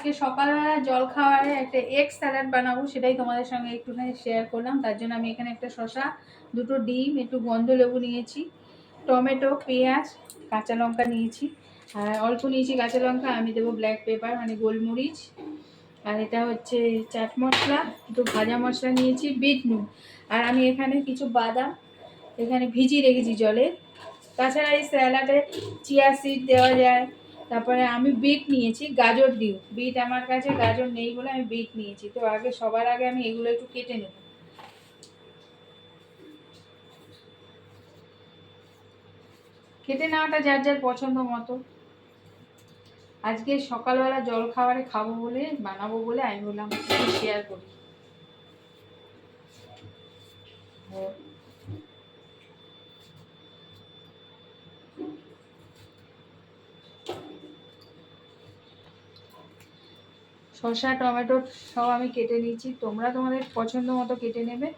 আজকে সকালবেলা জল খাওয়ারে একটা এগ স্যালাড বানাবো সেটাই তোমাদের সঙ্গে একটুখানি শেয়ার করলাম। তার জন্য আমি এখানে একটা শশা দুটো ডিম, একটু গন্ধ লেবু নিয়েছি, টমেটো, পেঁয়াজ, কাঁচা লঙ্কা নিয়েছি। আর অল্প নিয়েছি কাঁচা লঙ্কা, আমি দেবো ব্ল্যাক পেপার মানে গোলমরিচ। আর এটা হচ্ছে চাট মশলা একটু ভাজা মশলা নিয়েছি বিট নুন আর আমি এখানে কিছু বাদাম, এখানে ভিজিয়ে রেখেছি জলে। তাছাড়া এই স্যালাডে চিয়া সিড দেওয়া যায় তারপরে আমি বিট নিয়েছি, গাজর দিও। বিট আমার কাছে গাজর নেই বলে আমি বিট নিয়েছি। তো আগে, সবার আগে আমি এগুলো একটু কেটে নেব। কেটে নেওয়াটা যার যার পছন্দ মতো। আজকে সকালবেলা জল খাবারে খাব বলে, বানাবো বলে আমি বললাম শেয়ার করি। শসা, টমেটো সব আমি কেটে নিয়েছি। তোমরা তোমাদের পছন্দ মতো কেটে নেবে।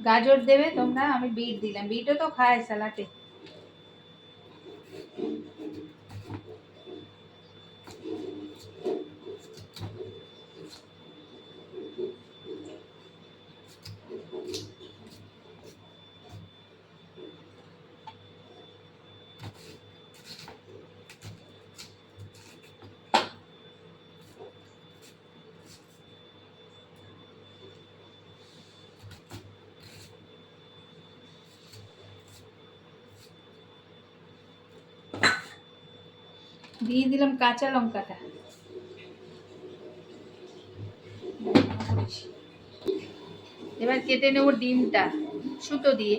গাজর দেবে তোমরা, আমি বিট দিলাম। বিটও তো খায় স্যালাডে দিয়ে দিলাম কাঁচা লঙ্কাটা। এবার কেটে নেব ডিমটা, সুতো দিয়ে।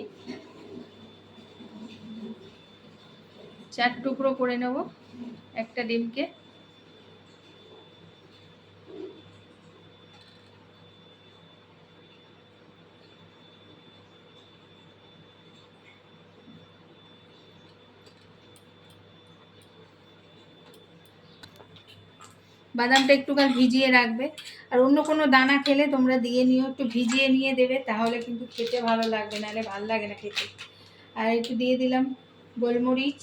চার টুকরো করে নেব একটা ডিমকে। বাদামটা একটুখানি ভিজিয়ে রাখবে। আর অন্য কোনো দানা খেলে তোমরা দিয়ে নিও, একটু ভিজিয়ে নিয়ে দেবে, তাহলে কিন্তু খেতে ভালো লাগবে, নাহলে ভালো লাগে না খেতে। আর একটু দিয়ে দিলাম গোলমরিচ,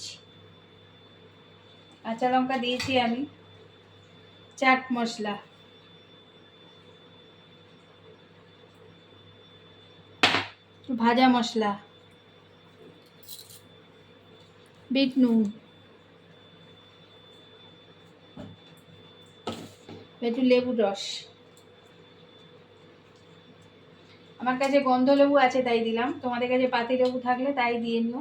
কাঁচা লঙ্কা দিয়েছি আমি, চাট মশলা। ভাজা মশলা, বিট নুন। একটু লেবুর রস। আমার কাছে গন্ধ লেবু আছে, তাই দিলাম। তোমাদের কাছে পাতি লেবু থাকলে তাই দিয়ে নিও।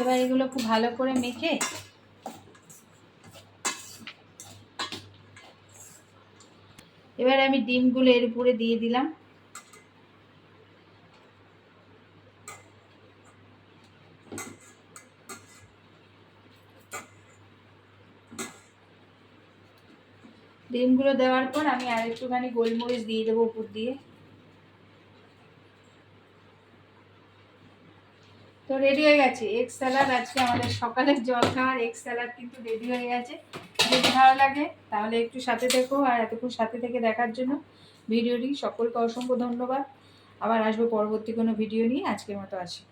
এবার এগুলো খুব ভালো করে মেখে এবার আমি ডিমগুলো এর উপরে দিয়ে দিলাম। ডিমগুলো দেওয়ার পর আমি আর একটুখানি গোলমরিচ দিয়ে দেবো উপর দিয়ে। তো রেডি হয়ে গেছে। এগ স্যালাড আজকে আমাদের সকালের জল খাওয়ার এগ স্যালাড কিন্তু রেডি হয়ে গেছে। যদি ভালো লাগে, তাহলে একটু সাথে থেকো আর এতক্ষণ সাথে থেকে দেখার জন্য ভিডিওটি সকলকে অসংখ্য ধন্যবাদ। আবার আসব পরবর্তী কোনো ভিডিও নিয়ে। আজকের মতো আসি।